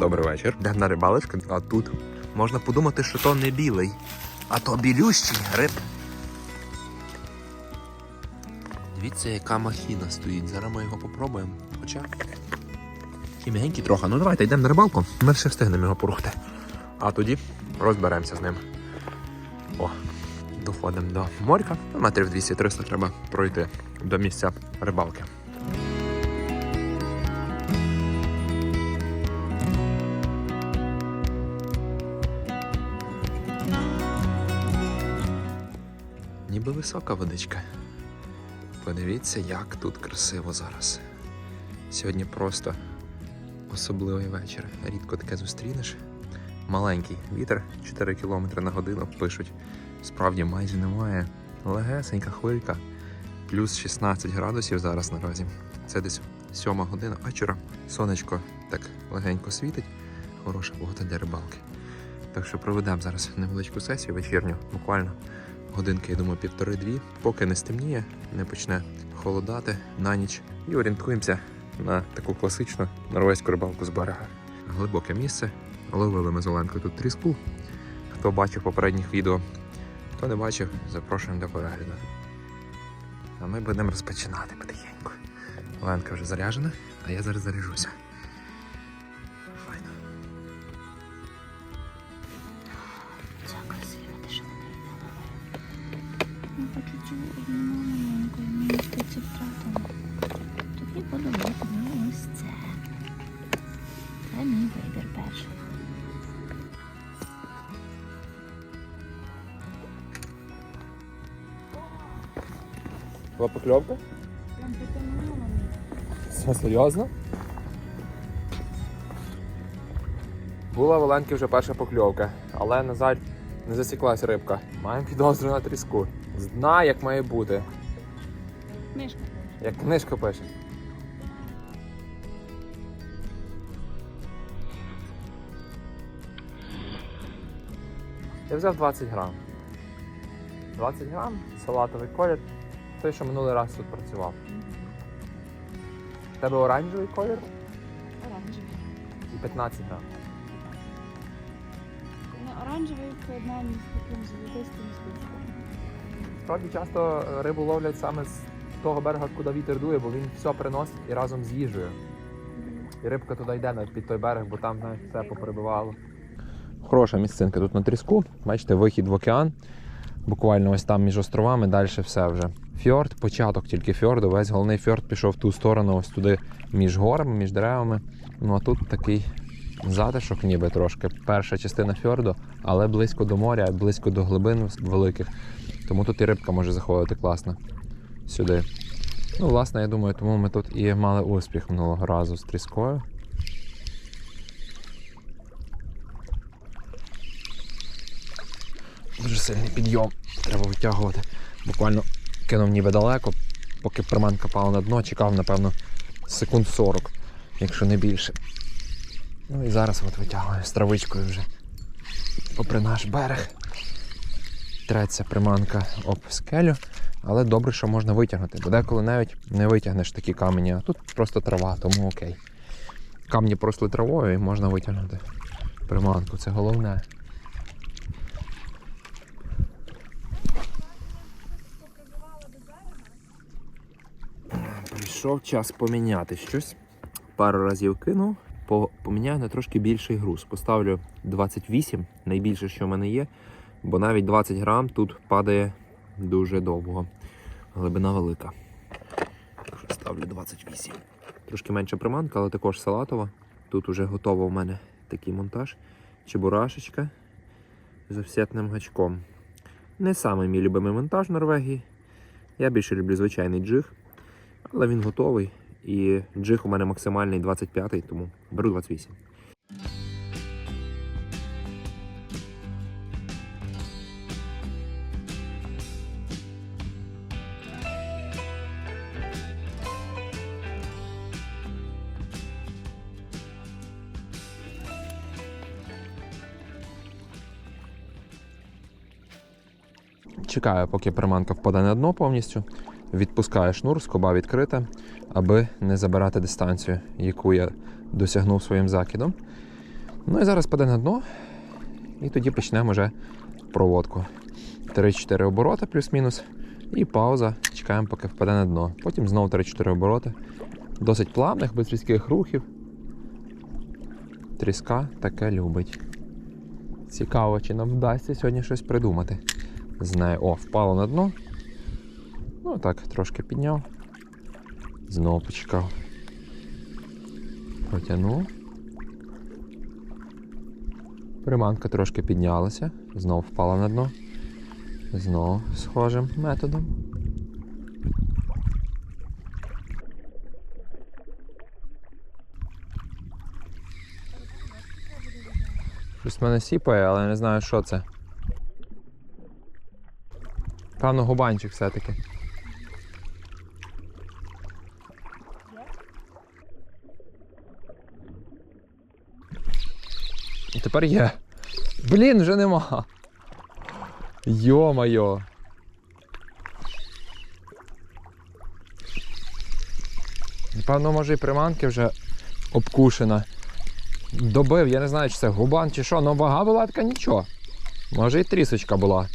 Добрий вечір. Йдемо на рибалочку, а тут можна подумати, що то не білий, а то білющий риб. Дивіться, яка махіна стоїть. Зараз ми його попробуємо. Хоча. І м'ягенький трохи. Ну давайте йдемо на рибалку, ми ще встигнемо його порухти. А тоді розберемося з ним. О, доходимо до морька. Метрів 200-300 треба пройти до місця рибалки. Ніби висока водичка. Подивіться, як тут красиво зараз. Сьогодні просто особливий вечір. Рідко таке зустрінеш. Маленький вітер 4 км на годину пишуть. Справді майже немає. Легесенька хвилька. Плюс 16 градусів зараз наразі. Це десь 7 година вечора. Сонечко так легенько світить. Хороша погода для рибалки. Так що проведемо зараз невеличку сесію вечірню, буквально годинки, я думаю, півтори-дві, поки не стемніє, не почне холодати на ніч. І орієнтуємося на таку класичну норвезьку рибалку з берега. Глибоке місце. Ловили ми з Оленкою тут тріску. Хто бачив попередніх відео, хто не бачив, запрошуємо до перегляду. А ми будемо розпочинати потихеньку. Оленка вже заряджена, а я зараз заряжуся. Була покльовка? Там Все серйозно? Була в Оленки вже перша покльовка, але, на жаль, не засіклась рибка. Маємо підозру на тріску. З дна, як має бути. Мишка. Як книжка пише. Я взяв 20 грам. 20 грам, салатовий колір. Той, що минулий раз тут працював. У тебе оранжевий колір Оранжевий. і 15 грам. На оранжевий поєднанні з таким золотистим списком. Справді часто е, рибу ловлять саме з того берега, куди вітер дує, бо він все приносить і разом з їжею. І рибка туди йде навіть під той берег, бо там знаєш, все поперебивало. Хороша місцинка тут на тріску. Бачите, вихід в океан. Буквально ось там між островами, далі все вже. Фьорд, початок тільки фьорду. Весь головний фьорд пішов в ту сторону, ось туди між горами, між деревами. Ну а тут такий затишок, ніби трошки. Перша частина фьорду, але близько до моря, близько до глибин великих. Тому тут і рибка може заходити класно сюди. Ну, власне, я думаю, тому ми тут і мали успіх минулого разу з тріскою. Дуже сильний підйом. Треба витягувати. Буквально кинув ніби далеко, поки приманка пала на дно, чекав, напевно, секунд 40, якщо не більше. Ну і зараз от витягую з травичкою вже попри наш берег. Треться приманка об скелю, але добре, що можна витягнути, бо деколи навіть не витягнеш такі камені, а тут просто трава, тому окей. Камні просли травою і можна витягнути приманку, це головне. Прийшов час поміняти щось. Пару разів кинув, по- поміняю на трошки більший груз. Поставлю 28, найбільше, що в мене є, бо навіть 20 грам тут падає дуже довго. Глибина велика. Ставлю 28. Трошки менша приманка, але також салатова. Тут уже готово в мене такий монтаж. Чебурашечка з офсетним гачком. Не самий мій любимий монтаж в Норвегії. Я більше люблю звичайний джиг, але він готовий. І джиг у мене максимальний 25, тому беру 28. Чекаю, поки приманка впаде на дно повністю. Відпускаю шнур, скоба відкрита, аби не забирати дистанцію, яку я досягнув своїм закидом. Ну і зараз паде на дно, і тоді почнемо вже проводку. 3-4 оборота плюс-мінус. І пауза. Чекаємо, поки впаде на дно. Потім знову 3-4 обороти. Досить плавних, без різких рухів. Тріска таке любить. Цікаво, чи нам вдасться сьогодні щось придумати. З нею. О, впало на дно. Ну так, трошки підняв. Знову почекав. Протягнув. Приманка трошки піднялася, знову впала на дно. Знову схожим методом. Щось мене сіпає, але не знаю, що це. Певно, губанчик все-таки. Тепер є. Блін, вже нема. Йо-майо. Напевно, може і приманки вже обкушена. Добив, я не знаю, чи це губан чи що, але вага була така нічого. Може і трісочка була.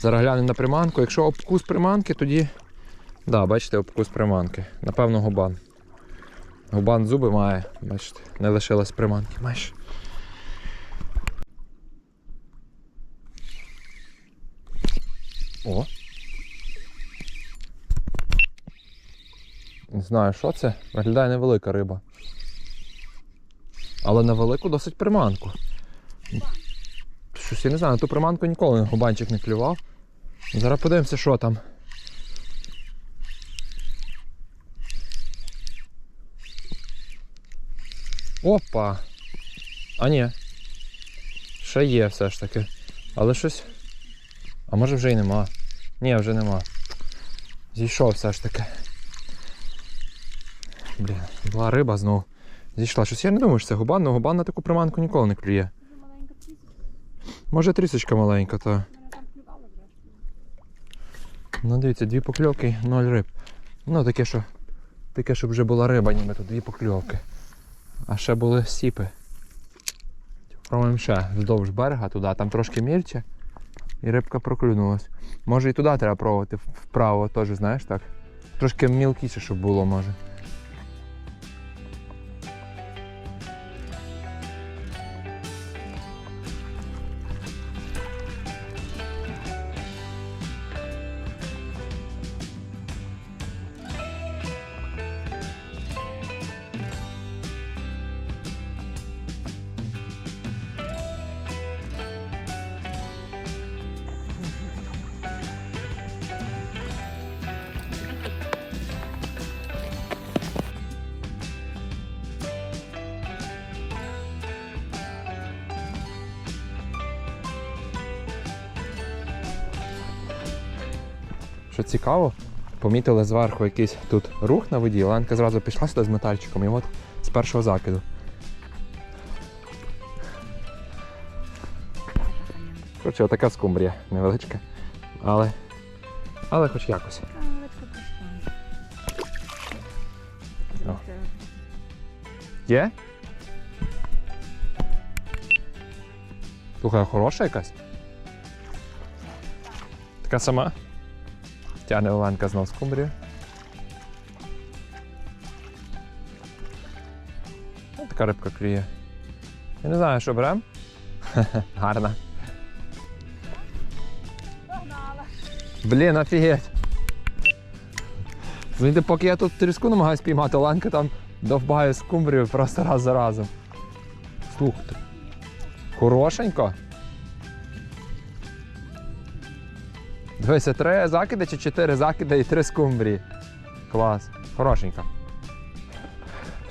Зараз глянемо на приманку. Якщо обкус приманки, тоді. Да, бачите, обкус приманки. Напевно, губан. Губан зуби має, бачите, не лишилось приманки майже. О. Не знаю, що це. Виглядає невелика риба. Але на велику досить приманку. Щось я не знаю, на ту приманку ніколи губанчик не клював. Зараз подивимося, що там. Опа! А ні. Ще є все ж таки. Але щось. А може вже й нема. Ні, вже нема. Зійшов все ж таки. Блін, була риба знову. Зійшла. Щось я не думаю, що це губан, але губан на таку приманку ніколи не клює. Може трісочка маленька, то. Ну дивіться, дві покльовки, ноль риб. Ну таке, що. Таке, щоб вже була риба, ніби тут дві покльовки. А ще були сіпи. Пробуємо ще вздовж берега туди, там трошки мільче. І рибка проклюнулась. Може і туди треба пробувати, вправо теж, знаєш так. Трошки мілкіше, щоб було, може. Що цікаво, помітили зверху якийсь тут рух на воді, Оленка зразу пішла сюди з метальчиком і от з першого закиду. Коротше, отака скумбрія невеличка. Але. Але хоч якось. О. Є? Слухай, хороша якась? Така сама? Тягне Оленка знов скумбрію. Ось така рибка клює. Я не знаю, що берем. Гарна. Погнала. Блін, офігеть. Знаєте, поки я тут тріску намагаюся піймати, Оленка там довбає скумбрію просто раз за разом. Слухайте. Хорошенько. Дивися, три закиди чи чотири закиди і три скумбрії. Клас. Хорошенько.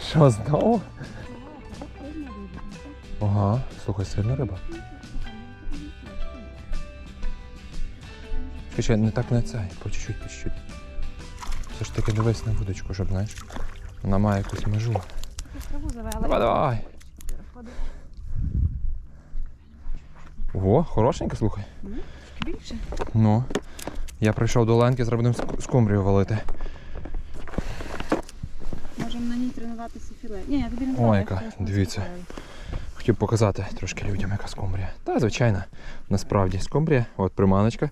Що знову? Ага, слухай, сильна риба. Ще не так не цей, по чуть-чуть, по чуть-чуть. Все ж таки дивись на вудочку, щоб, знаєш, вона має якусь межу. Давай, давай. Ого, хорошенько, слухай. Більше. Ну. Я прийшов до Ленки, зараз будемо скумбрію валити. Можемо на ній тренуватися філе. Ні, я тобі не знаю, яка, дивіться. Хотів показати трошки людям, яка скумбрія. Та, звичайно, насправді скумбрія, от приманочка.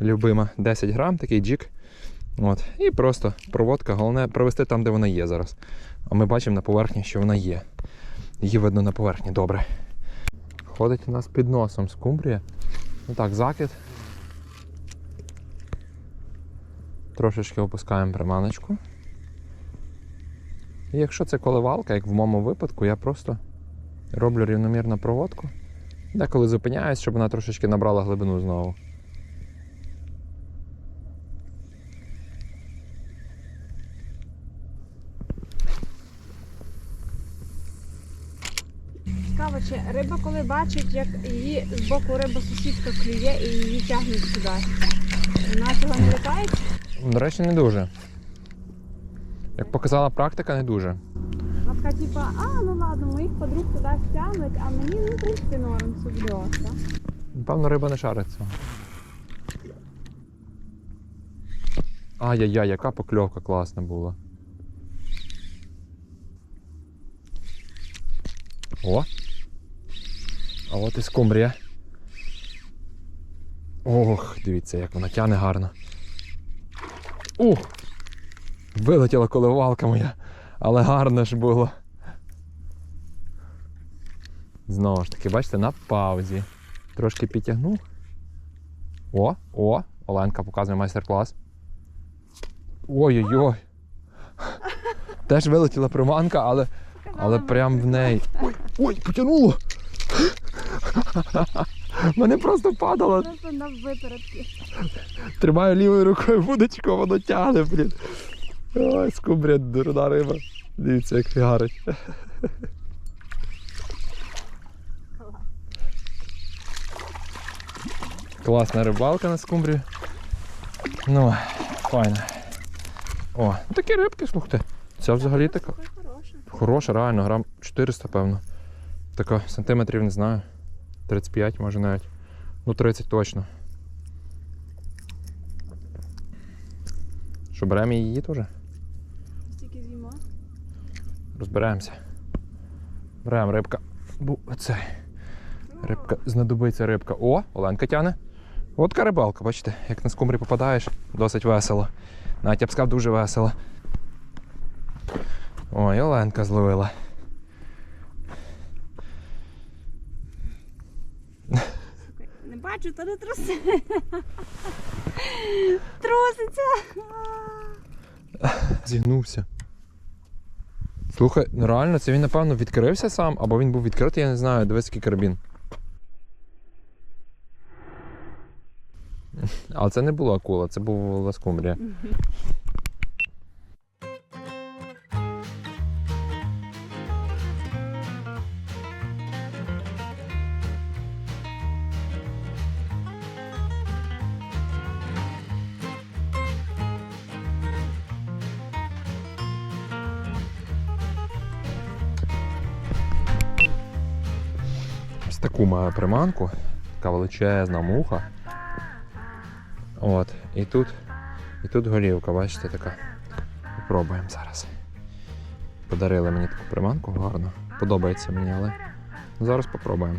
Любима 10 грам, такий джик. От. І просто проводка, головне провести там, де вона є зараз. А ми бачимо на поверхні, що вона є. Її видно на поверхні, добре. Ходить у нас під носом скумбрія. Ну так, закид. Трошечки опускаємо приманочку. І якщо це коливалка, як в моєму випадку, я просто роблю рівномірну проводку. Деколи зупиняюсь, щоб вона трошечки набрала глибину знову. Цікаво, чи риба, коли бачить, як її з боку риба сусідка клює і її тягнуть сюди. Вона цього не лякається? До речі, не дуже. Як показала практика, не дуже. Вона така, типа, а, ну ладно, моїх подруг туди тягнуть, а мені, ну, в принципі, норм субльоса. Напевно, риба не шариться. Ай-яй-яй, яка покльовка класна була. О! А от і скумбрія. Ох, дивіться, як вона тяне гарно. Ух! Вилетіла коливалка моя, але гарно ж було. Знову ж таки, бачите, на паузі. Трошки підтягнув. О, о, Оленка показує майстер-клас. Ой-ой-ой. Теж вилетіла приманка, але, але прям в неї. Ой, ой, потягнуло! Мене просто падало. Просто на випередки. Тримаю лівою рукою вудочку, воно тягне, блін. Ой, скумбрія, дурна риба. Дивіться, як фігарить. Класна рибалка на скумбрію. Ну, файно. О, ну такі рибки, слухайте. Ця взагалі така. Хороша, реально, грам 400, певно. Така, сантиметрів не знаю. 35, може навіть. Ну, 30 точно. Що, беремо її теж? Стільки з'їмо. Розберемося. Беремо рибка. Бу, оцей. Рибка, знадобиться рибка. О, Оленка тяне. От така рибалка, бачите, як на скумбрі попадаєш, досить весело. Навіть я б сказав, дуже весело. Ой, Оленка зловила. Не бачу, то не труси. Труситься. Зігнувся. Слухай, ну реально, це він, напевно, відкрився сам, або він був відкритий, я не знаю, дивись, який карабін. Але це не була акула, це був ласкумбрія. Таку маю приманку, така величезна муха. От, і тут, і тут голівка, бачите, така. Попробуємо зараз. Подарили мені таку приманку гарно. Подобається мені, але зараз попробуємо.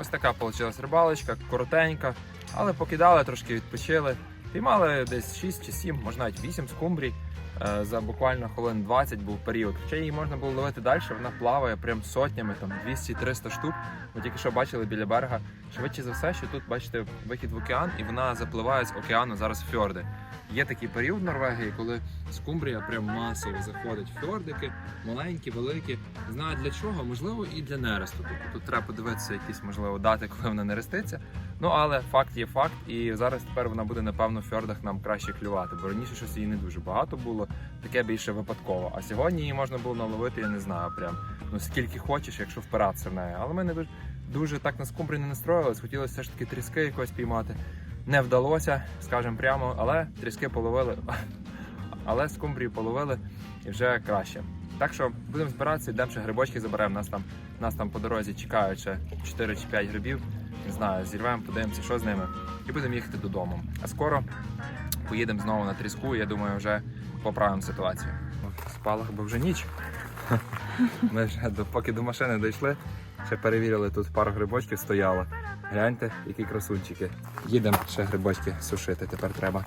Ось така вийшла рибалочка, коротенька, але покидали, трошки відпочили. Піймали десь 6 чи 7, можна навіть 8 скумбрій. Е, За буквально хвилин 20 був період. Хоча її можна було ловити далі, вона плаває прям сотнями, там 200-300 штук. Ми тільки що бачили біля берега. Швидше за все, що тут бачите вихід в океан, і вона запливає з океану зараз в фьорди. Є такий період в Норвегії, коли скумбрія прям масово заходить в фьордики, маленькі, великі. Не знаю для чого, можливо, і для нересту. Тобто тут треба подивитися якісь, можливо, дати, коли вона нереститься. Ну але факт є факт, і зараз тепер вона буде напевно в фьордах нам краще клювати, бо раніше щось її не дуже багато було, таке більше випадково. А сьогодні її можна було наловити, я не знаю, прям ну скільки хочеш, якщо впиратися в неї. Але ми не дуже, дуже так на скумбрі не настроїлись, хотілося все ж таки тріски якось піймати. Не вдалося, скажемо прямо, але тріски половили. Але скумбрію половили і вже краще. Так що будемо збиратися, йдемо ще грибочки заберемо. Нас там, нас там по дорозі чекають ще 4 чи 5 грибів. Не знаю, зірвемо, подивимося, що з ними, і будемо їхати додому. А скоро поїдемо знову на тріску, і я думаю, вже поправимо ситуацію. Спала бо вже ніч. Ми вже поки до машини дійшли, ще перевірили, тут пару грибочків стояло. Гляньте, які красунчики. Їдемо ще грибочки сушити, тепер треба.